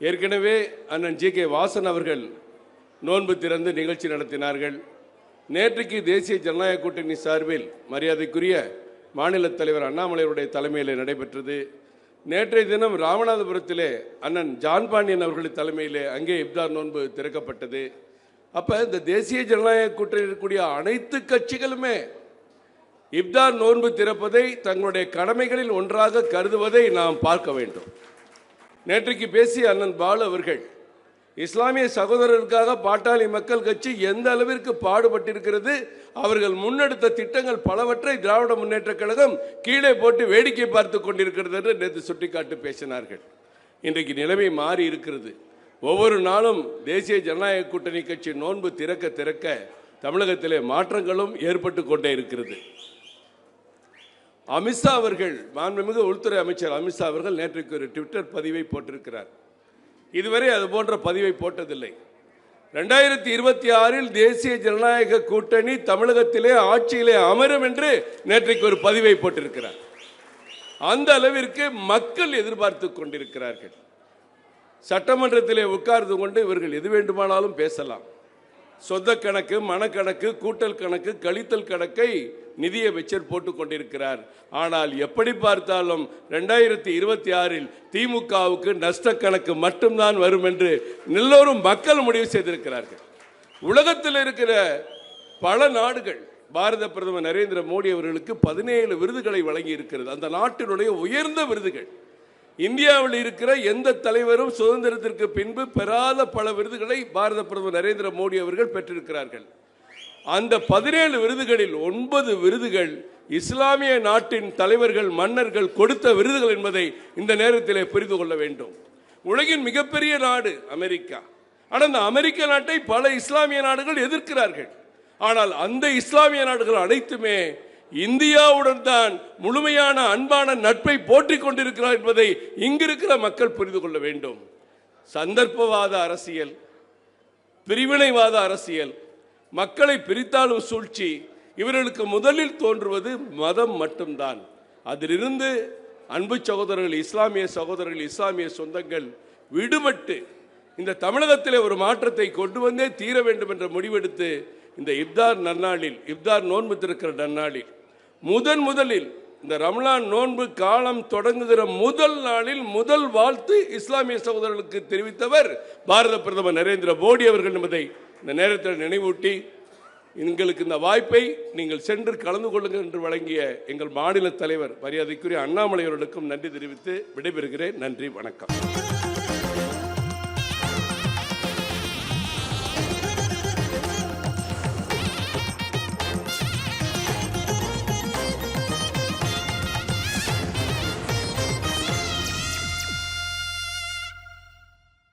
ஏற்கனவே அண்ணன் G K Vasan அவர்கள் நோன்பு திறந்து நிகழ்ச்சி நடத்தினார்கள். நேற்றைக்கு தேசிய ஜனநாயக கூட்டணி சார்பில் மரியாதைக்குரிய மாநில தலைவர் அண்ணாமலையருடைய தலைமையில் நடைபெற்றது. நேற்றைய தினம் ராமநாதபுரத்திலே அண்ணன் ஜான் பாண்டியன் அவர்கள் தலைமையிலே அங்கே இப்தார் நோன்பு திறக்கப்பட்டது. அப்போ இந்த தேசிய ஜனநாயக கூட்டணி இருக்கக்கூடிய அனைத்து கட்சிகளுமே இப்தார் நோன்பு திறப்பதை தங்களுடைய கடமைகளில் ஒன்றாக கருதுவதை நாம் பார்க்க வேண்டும். நேற்றைக்கு பேசிய அண்ணன் பாலு அவர்கள் இஸ்லாமிய சகோதரர்களுக்காக பாட்டாளி மக்கள் கட்சி எந்த அளவிற்கு பாடுபட்டிருக்கிறது அவர்கள் முன்னெடுத்த திட்டங்கள் பலவற்றை திராவிட முன்னேற்ற கழகம் கீழே போட்டு வேடிக்கை பார்த்து கொண்டிருக்கிறது என்று நேற்று சுட்டிக்காட்டு பேசினார்கள். இன்றைக்கு நிலைமை மாறி இருக்கிறது. ஒவ்வொரு நாளும் தேசிய ஜனநாயக கூட்டணி கட்சி நோன்பு திறக்க திறக்க தமிழகத்திலே மாற்றங்களும் ஏற்பட்டு கொண்டே இருக்கிறது. அமித்ஷா அவர்கள் மாண்புமிகு உள்துறை அமைச்சர் அமித்ஷா அவர்கள் நேற்றைக்கு ஒரு ட்விட்டர் பதிவை போட்டிருக்கிறார். இதுவரை அது போன்ற பதிவை போட்டதில்லை. ரெண்டாயிரத்தி இருபத்தி ஆறில் தேசிய ஜனநாயக கூட்டணி தமிழகத்திலே ஆட்சியிலே அமரும் என்று நேற்றைக்கு ஒரு பதிவை போட்டிருக்கிறார். அந்த அளவிற்கு மக்கள் எதிர்பார்த்து கொண்டிருக்கிறார்கள். சட்டமன்றத்திலே உட்கார்ந்து கொண்டு இவர்கள் எது வேண்டுமானாலும் பேசலாம். சொந்த கணக்கு மனக்கணக்கு கூட்டல் கணக்கு கழித்தல் கணக்கை நிதியமைச்சர் போட்டுக் கொண்டிருக்கிறார். ஆனால் எப்படி பார்த்தாலும் ரெண்டாயிரத்தி இருபத்தி ஆறில் திமுகவுக்கு நஷ்ட கணக்கு மட்டும்தான் வரும் என்று எல்லோரும் மக்கள் முடிவு செய்திருக்கிறார்கள். உலகத்தில் இருக்கிற பல நாடுகள் பாரத பிரதமர் நரேந்திர மோடி அவர்களுக்கு பதினேழு விருதுகளை வழங்கி இருக்கிறது அந்த நாட்டினுடைய உயர்ந்த விருதுகள். இந்தியாவில் இருக்கிற எந்த தலைவரும் சுதந்திரத்திற்கு பின்பு பெறாத பல விருதுகளை பாரத பிரதமர் நரேந்திர மோடி அவர்கள் பெற்றிருக்கிறார்கள். அந்த பதினேழு விருதுகளில் ஒன்பது விருதுகள் இஸ்லாமிய நாட்டின் தலைவர்கள் மன்னர்கள் கொடுத்த விருதுகள் என்பதை இந்த நேரத்திலே புரிந்து கொள்ள வேண்டும். உலகின் மிகப்பெரிய நாடு அமெரிக்கா. ஆனால் அந்த அமெரிக்க நாட்டை பல இஸ்லாமிய நாடுகள் எதிர்க்கிறார்கள். ஆனால் அந்த இஸ்லாமிய நாடுகள் அனைத்துமே இந்தியாவுடன் தான் முழுமையான அன்பான நட்பை போற்றிக் கொண்டிருக்கிறார் என்பதை இங்கிருக்கிற மக்கள் புரிந்து கொள்ள வேண்டும். சந்தர்ப்பவாத அரசியல் பிரிவினைவாத அரசியல் மக்களை பிரித்தாலும் சூழ்ச்சி இவர்களுக்கு முதலில் தோன்றுவது மதம் மட்டும்தான். அதிலிருந்து அன்பு சகோதரர்கள் இஸ்லாமிய சகோதரர்கள் இஸ்லாமிய சொந்தங்கள் விடுபட்டு இந்த தமிழகத்திலே ஒரு மாற்றத்தை கொண்டு வந்தே தீர வேண்டும் என்ற முடிவெடுத்து இந்த இப்தார் நன்னாளில் இப்தார் நோன்பு திருக்கிற நன்னாளில் முதன் முதலில் இந்த ரம்லான் நோன்பு காலம் தொடங்குகிற முதல் நாளில் முதல் வாழ்த்து இஸ்லாமிய சகோதரர்களுக்கு தெரிவித்தவர் பாரத பிரதமர் நரேந்திர மோடி அவர்கள் என்பதை இந்த நேரத்தில் நினைவூட்டி எங்களுக்கு இந்த வாய்ப்பை நீங்கள் சென்று கலந்து கொள்ளுங்கள் என்று வழங்கிய எங்கள் மாநில தலைவர் மரியாதைக்குரிய அண்ணாமலை அவர்களுக்கும் நன்றி தெரிவித்து விடைபெறுகிறேன். நன்றி வணக்கம்.